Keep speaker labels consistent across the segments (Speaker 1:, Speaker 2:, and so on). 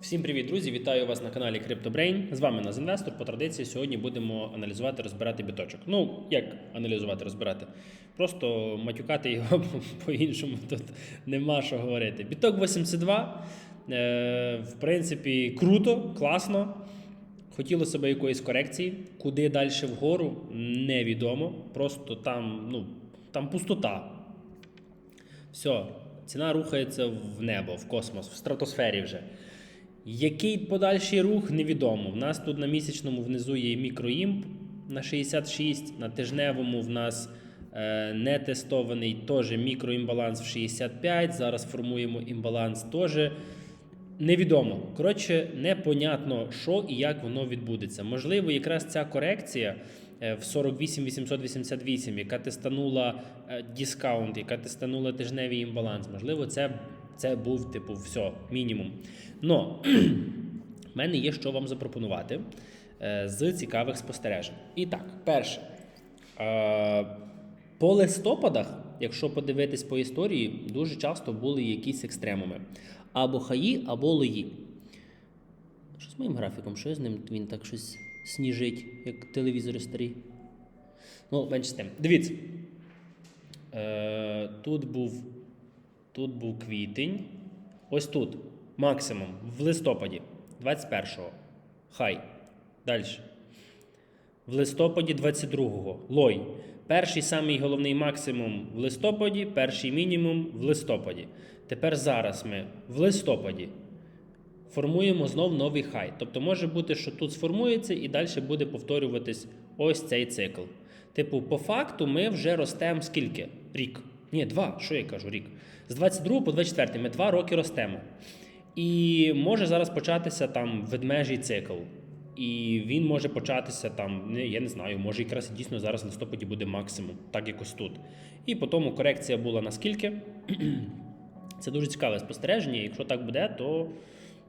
Speaker 1: Всім привіт, друзі! Вітаю вас на каналі CryptoBrain. З вами Наз Інвестор. По традиції сьогодні будемо аналізувати, розбирати біточок. Ну, як аналізувати, розбирати? Просто матюкати його по-іншому тут нема що говорити. Біток 82. Е, в принципі, круто, класно. Хотілося б якоїсь корекції. Куди далі вгору, невідомо. Просто там, ну, там пустота. Все, ціна рухається в небо, в космос, в стратосфері вже. Який подальший рух, невідомо. В нас тут на місячному внизу є мікроімп на 66, на тижневому в нас е, не тестований теж мікроімбаланс в 65. Зараз формуємо імбаланс теж. Невідомо. Коротше, непонятно, що і як воно відбудеться. Можливо, якраз ця корекція е, в 48 888, яка тестанула е, дискаунт, яка тестанула тижневий імбаланс. Можливо, це, це був типу все, мінімум. Но в мене є що вам запропонувати е, з цікавих спостережень. І так, перше. Е, по листопадах, якщо подивитись по історії, дуже часто були якісь екстремуми. Або хаї, або лої. Що з моїм графіком? Що з ним він так щось сніжить, як телевізори старі? Ну, менше з тим. Дивіться. Е, тут, був, тут був квітень. Ось тут. Максимум в листопаді 21-го. Хай. Далі. В листопаді 22-го. Лой. Перший самий головний максимум в листопаді, перший мінімум в листопаді. Тепер зараз ми в листопаді формуємо знов новий хай. Тобто може бути, що тут сформується і далі буде повторюватись ось цей цикл. Типу, по факту ми вже ростемо скільки? Рік. Ні, два. Що я кажу, рік. З 22 по 24 ми два роки ростемо. І може зараз початися там ведмежий цикл. І він може початися там, я не знаю, може якраз дійсно зараз в листопаді буде максимум, так якось тут. І по тому корекція була наскільки. Це дуже цікаве спостереження. Якщо так буде, то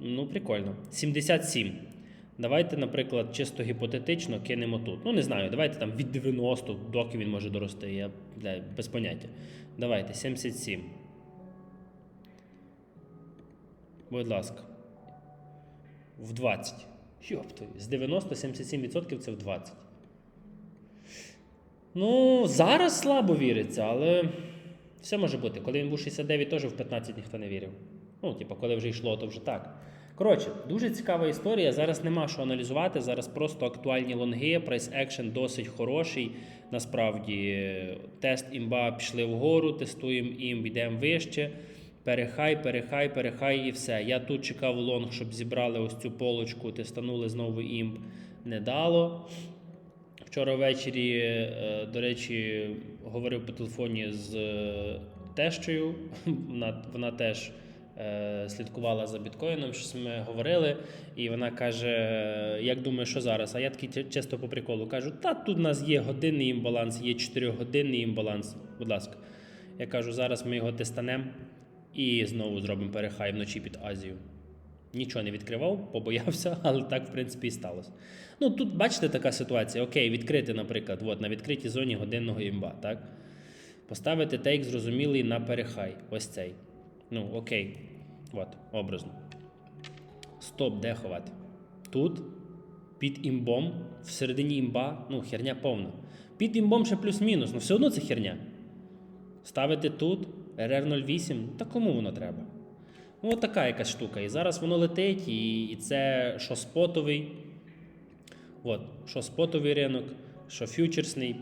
Speaker 1: ну прикольно. 77. Давайте, наприклад, чисто гіпотетично кинемо тут. Ну, не знаю, давайте там від 90, доки він може дорости. Я бля, без поняття. Давайте, 77. Будь ласка. В 20. Йоптой, з 90 77% це в 20. Ну, зараз слабо віриться, але все може бути. Коли він був 69, теж в 15 ніхто не вірив. Ну, типу, коли вже йшло, то вже так. Коротше, дуже цікава історія. Зараз нема що аналізувати. Зараз просто актуальні лонги, прайс екшен досить хороший. Насправді, тест імба пішли вгору, тестуємо імб, йдемо вище. Перехай, перехай, перехай і все. Я тут чекав лонг, щоб зібрали ось цю полочку, тестанули знову імб. Не дало. Вчора ввечері, е, до речі, говорив по телефоні з е, тещою. Вона, вона теж слідкувала за біткоїном, щось ми говорили, і вона каже: Як думаєш, що зараз? А я такий чи- чисто по приколу кажу: та тут у нас є годинний імбаланс, є 4-годинний імбаланс. Будь ласка. Я кажу, зараз ми його тестанемо і знову зробимо перехай вночі під Азію. Нічого не відкривав, побоявся, але так, в принципі, і сталося. Ну, тут, бачите, така ситуація. Окей, відкрити, наприклад, от, на відкритій зоні годинного імба, так? Поставити тейк зрозумілий на перехай. Ось цей. Ну, окей. От, образно. Стоп, де ховати? Тут, під імбом, всередині імба, ну, херня повна. Під імбом ще плюс-мінус, ну все одно це херня. Ставити тут RR08, ну, та кому воно треба? Ну, от така якась штука. І зараз воно летить, і, і це що спотовий, от, що спотовий ринок, що фьючерсний,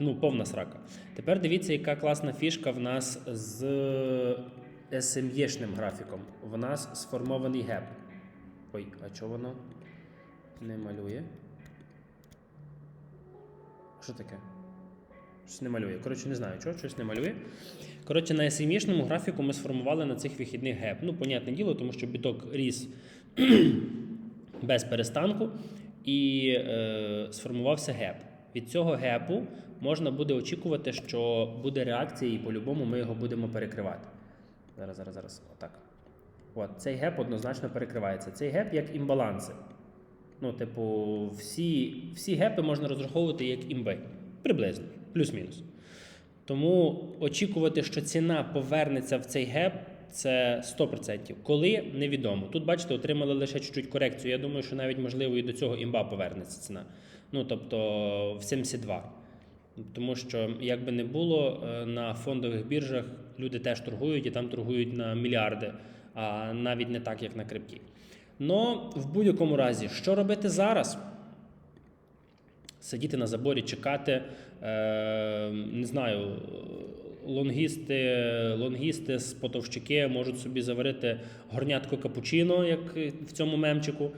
Speaker 1: ну, повна срака. Тепер дивіться, яка класна фішка в нас з SME-шним графіком. В нас сформований геп. Ой, а чого воно не малює? Що таке? Щось не малює. Коротше, не знаю, чого, щось не малює. Коротше, на SME-шному графіку ми сформували на цих вихідних геп. Ну, понятне діло, тому що біток ріс без перестанку і е, сформувався геп. Від цього гепу можна буде очікувати, що буде реакція, і по-любому ми його будемо перекривати. Зараз, зараз, зараз. Отак. От, цей геп однозначно перекривається. Цей геп як імбаланси. Ну, типу, всі, всі гепи можна розраховувати як імби. Приблизно, плюс-мінус. Тому очікувати, що ціна повернеться в цей геп, Це 100%. Коли невідомо. Тут, бачите, отримали лише чуть-чуть корекцію. Я думаю, що навіть можливо і до цього імба повернеться ціна. Ну тобто в 72. Тому що, як би не було, е, на фондових біржах люди теж торгують і там торгують на мільярди, а навіть не так, як на крипті. Но в будь-якому разі, що робити зараз? Сидіти на заборі, чекати, е, не знаю, лонгісти, лонгісти, спотовщики можуть собі заварити горнятко капучино, як в цьому мемчику,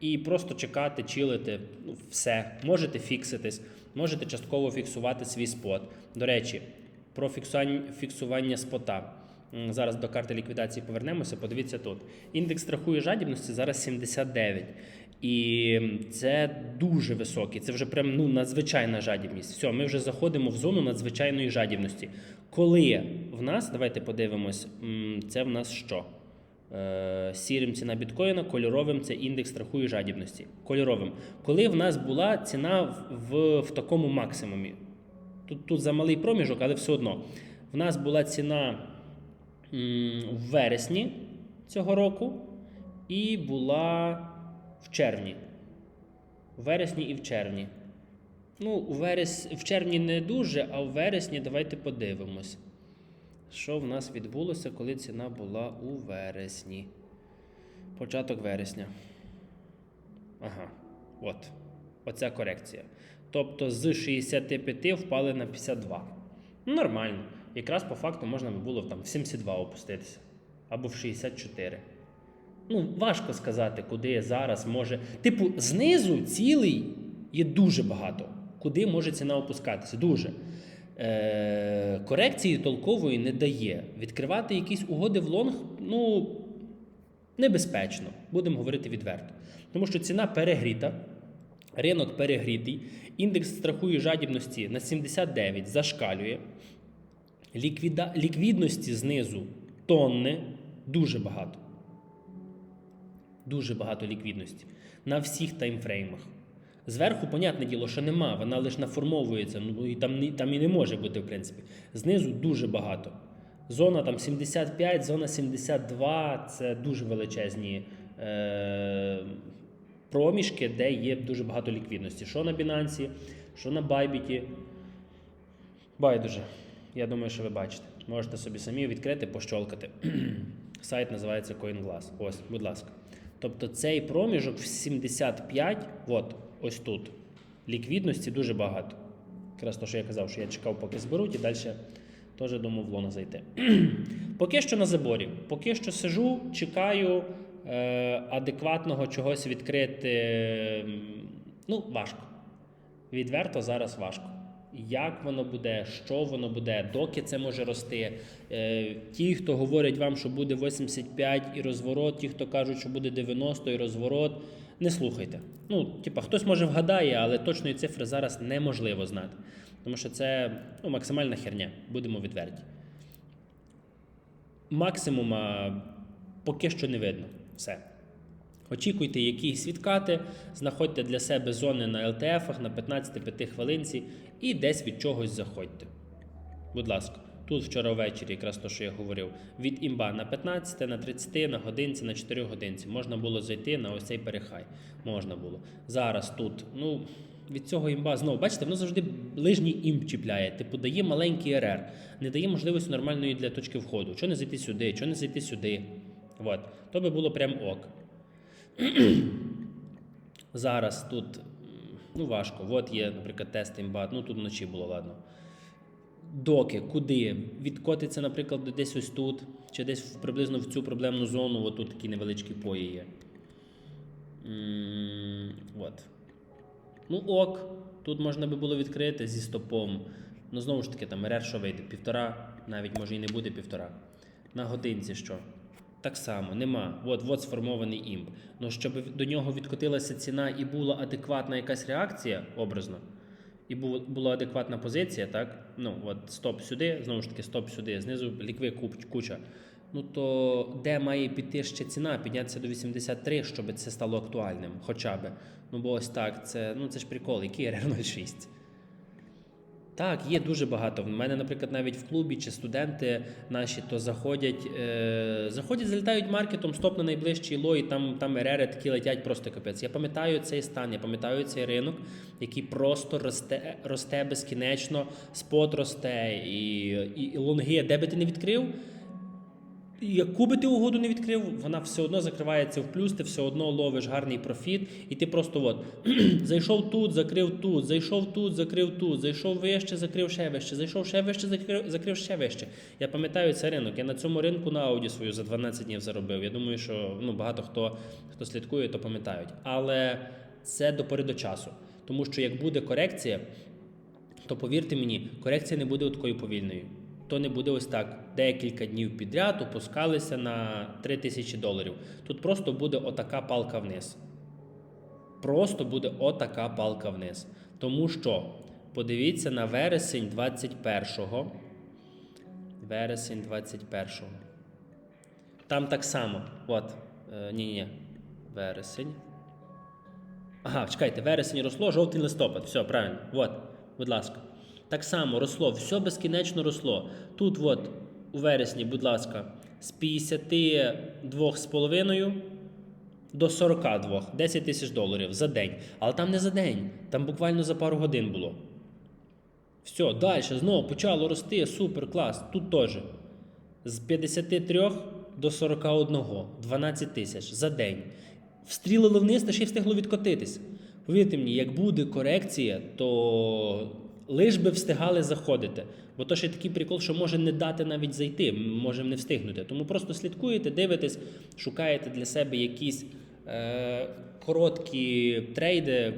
Speaker 1: і просто чекати, чилити. Ну, все. Можете фікситись, можете частково фіксувати свій спот. До речі, про фіксування, спота. Зараз до карти ліквідації повернемося. Подивіться тут. Індекс страху і жадібності зараз 79. І це дуже високий. Це вже прям ну, надзвичайна жадібність. Все, ми вже заходимо в зону надзвичайної жадібності. Коли в нас, давайте подивимось, це в нас що? Е, Сірим ціна біткоїна, кольоровим це індекс страху і жадібності. Кольоровим. Коли в нас була ціна в, в, в такому максимумі. Тут, тут за малий проміжок, але все одно. В нас була ціна м, в вересні цього року і була в червні. В вересні і в червні. Ну, у верес... в червні не дуже, а в вересні давайте подивимось. Що в нас відбулося, коли ціна була у вересні? Початок вересня. Ага, от. Оця корекція. Тобто з 65 впали на 52. Ну, Нормально. Якраз по факту можна було там в 72 опуститися. Або в 64. Ну, важко сказати, куди зараз може. Типу, знизу цілий є дуже багато. Куди може ціна опускатися? Дуже. Е, корекції толкової не дає. Відкривати якісь угоди в лонг, ну, небезпечно. Будемо говорити відверто. Тому що ціна перегріта, ринок перегрітий, індекс страху і жадібності на 79 зашкалює. Ліквіда... Ліквідності знизу тонни дуже багато. Дуже багато ліквідності на всіх таймфреймах. Зверху, понятне діло, що нема, вона лише наформовується, ну і там, там і не може бути, в принципі. Знизу дуже багато. Зона там 75, зона 72 це дуже величезні е- проміжки, де є дуже багато ліквідності. Що на Binance, що на Bybit. Байдуже. Я думаю, що ви бачите. Можете собі самі відкрити, пощолкати. Сайт називається CoinGlass. Ось, будь ласка. Тобто цей проміжок в 75, от, ось тут. Ліквідності дуже багато. Якраз те, що я казав, що я чекав, поки зберуть, і далі теж думав в лоно зайти. Поки що на заборі. Поки що сижу, чекаю е, адекватного чогось відкрити. Ну, важко. Відверто зараз важко. Як воно буде, що воно буде, доки це може рости. Е, ті, хто говорять вам, що буде 85 і розворот, ті, хто кажуть, що буде 90 і розворот, не слухайте. Ну, типа, хтось може вгадає, але точної цифри зараз неможливо знати. Тому що це ну, максимальна херня, будемо відверті. Максимума поки що не видно. Все. Очікуйте якісь відкати, знаходьте для себе зони на ЛТФ на 15-5 хвилинці і десь від чогось заходьте. Будь ласка, тут вчора ввечері, якраз то, що я говорив, від імба на 15, на 30, на годинці, на 4 годинці. Можна було зайти на ось цей перехай. Можна було. Зараз тут, ну. Від цього імба знову, бачите, воно завжди лижній імп чіпляє. Типу дає маленький РР, не дає можливості нормальної для точки входу. Чого не зайти сюди, чого не зайти сюди. От. То би було прям ок. Зараз тут ну, важко. От є, наприклад, тест імбат. Ну тут вночі було, ладно. Доки, куди? Відкотиться, наприклад, десь ось тут, чи десь приблизно в цю проблемну зону, от тут такі невеличкі пої є. От. Ну ок, тут можна би було відкрити зі стопом. Ну, знову ж таки, там що вийде? Півтора, навіть може і не буде півтора. На годинці що? Так само, нема. От, от сформований імп. Ну, щоб до нього відкотилася ціна і була адекватна якась реакція, образно, і бу- була адекватна позиція, так? Ну, от стоп сюди, знову ж таки, стоп сюди, знизу лікви куча. Ну то де має піти ще ціна, піднятися до 83, щоб це стало актуальним, хоча би. Ну бо ось так, це, ну, це ж прикол, який РР06. Так, є дуже багато. В мене, наприклад, навіть в клубі чи студенти наші то заходять, е, заходять, залітають маркетом, стоп на найближчий ло, і там, там ерери такі летять просто капець. Я пам'ятаю цей стан, я пам'ятаю цей ринок, який просто росте, росте безкінечно, спот росте, і, і, і лонги, де би ти не відкрив. Яку би ти угоду не відкрив, вона все одно закривається в плюс, ти все одно ловиш гарний профіт, і ти просто от зайшов тут, закрив тут, зайшов тут, закрив тут, зайшов вище, закрив ще вище, зайшов ще вище, закрив, закрив ще вище. Я пам'ятаю цей ринок. Я на цьому ринку на ауді свою за 12 днів заробив. Я думаю, що ну, багато хто, хто слідкує, то пам'ятають. Але це до пори до часу. Тому що як буде корекція, то повірте мені, корекція не буде такою повільною. То не буде ось так. Декілька днів підряд опускалися на 3 тисячі доларів. Тут просто буде отака палка вниз. Просто буде отака палка вниз. Тому що подивіться на вересень 21-го. Вересень 21-го. Там так само. От. Е, ні, ні. Вересень. Ага, чекайте, вересень росло, жовтий листопад. Все, правильно. От, будь ласка. Так само росло, все безкінечно росло. Тут, от, у вересні, будь ласка, з 52,5 до 42, 10 тисяч доларів за день. Але там не за день, там буквально за пару годин було. Все, далі знову почало рости, супер, клас. Тут теж. З 53 до 41, 12 тисяч за день. Встрілили вниз та ще й встигло відкотитись. Повірте мені, як буде корекція, то лиш би встигали заходити. Бо то ще такий прикол, що може не дати навіть зайти, можемо не встигнути. Тому просто слідкуєте, дивитесь, шукаєте для себе якісь е, короткі трейди,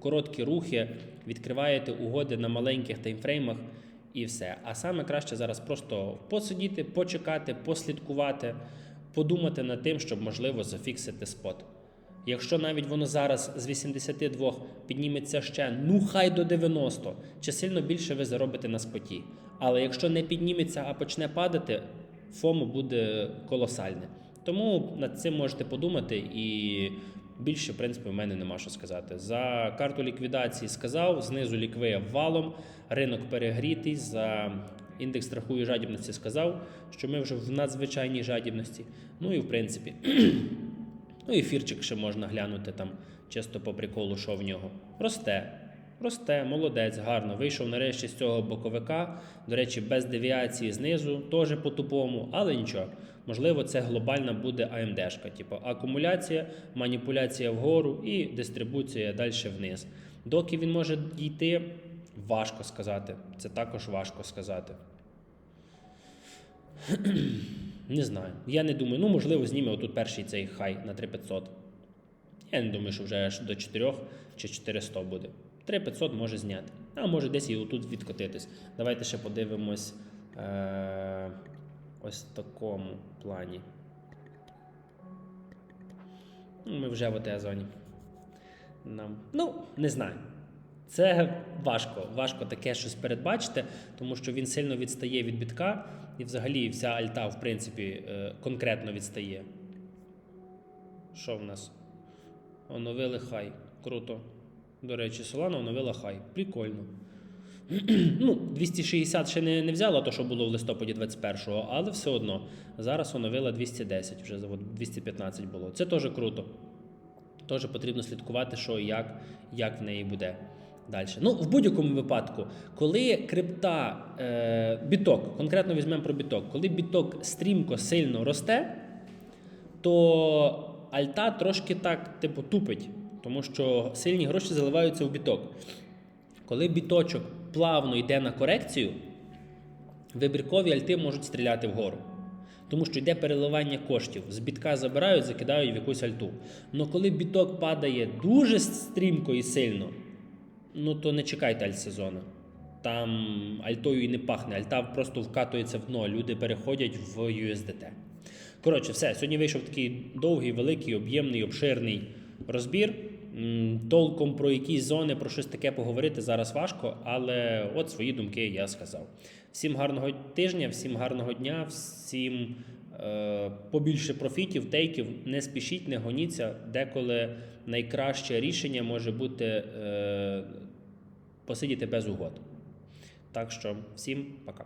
Speaker 1: короткі рухи, відкриваєте угоди на маленьких таймфреймах і все. А саме краще зараз просто посидіти, почекати, послідкувати, подумати над тим, щоб можливо зафіксити спот. Якщо навіть воно зараз з 82 підніметься ще, ну хай до 90, чи сильно більше ви заробите на споті. Але якщо не підніметься, а почне падати, ФОМО буде колосальне. Тому над цим можете подумати і більше, в принципі, в мене нема що сказати. За карту ліквідації сказав, знизу лікви валом, ринок перегрітий, за індекс страху і жадібності сказав, що ми вже в надзвичайній жадібності. Ну і в принципі. Ну, ефірчик ще можна глянути там, чисто по приколу, що в нього. Росте. Росте, молодець, гарно. Вийшов нарешті з цього боковика. До речі, без девіації знизу, теж по-тупому, але нічого. Можливо, це глобальна буде АМДшка. Типу акумуляція, маніпуляція вгору і дистрибуція далі вниз. Доки він може дійти, важко сказати. Це також важко сказати. Не знаю. Я не думаю, ну можливо, зніме отут перший цей хай на 3500. Я не думаю, що вже аж до 4 чи 400 буде. 3500 може зняти. А може десь і отут відкотитись. Давайте ще подивимось е- ось в такому плані. Ну, Ми вже в отій зоні. Нам... Ну, не знаю. Це важко, важко таке щось передбачити, тому що він сильно відстає від бітка, і взагалі вся альта, в принципі, е, конкретно відстає. Що в нас? Оновили хай. Круто. До речі, Solana оновила хай. Прикольно. ну, 260 ще не, не взяла то, що було в листопаді 21-го, але все одно. Зараз оновила 210, вже 215 було. Це теж круто. Теж потрібно слідкувати, що і як, як в неї буде. Далі. Ну, в будь-якому випадку, коли крипта, е, біток, конкретно візьмемо про біток, коли біток стрімко сильно росте, то альта трошки так типу, тупить, тому що сильні гроші заливаються в біток. Коли біточок плавно йде на корекцію, вибіркові альти можуть стріляти вгору. Тому що йде переливання коштів. З бітка забирають, закидають в якусь альту. Але коли біток падає дуже стрімко і сильно, ну то не чекайте альтсезону. Там альтою і не пахне, альта просто вкатується в дно, люди переходять в USDT. Коротше, все. Сьогодні вийшов такий довгий, великий, об'ємний, обширний розбір. Толком про якісь зони, про щось таке поговорити зараз важко, але от свої думки я сказав. Всім гарного тижня, всім гарного дня, всім побільше профітів, тейків. Не спішіть, не гоніться. Деколи найкраще рішення може бути е, посидіти без угод. Так що всім пока.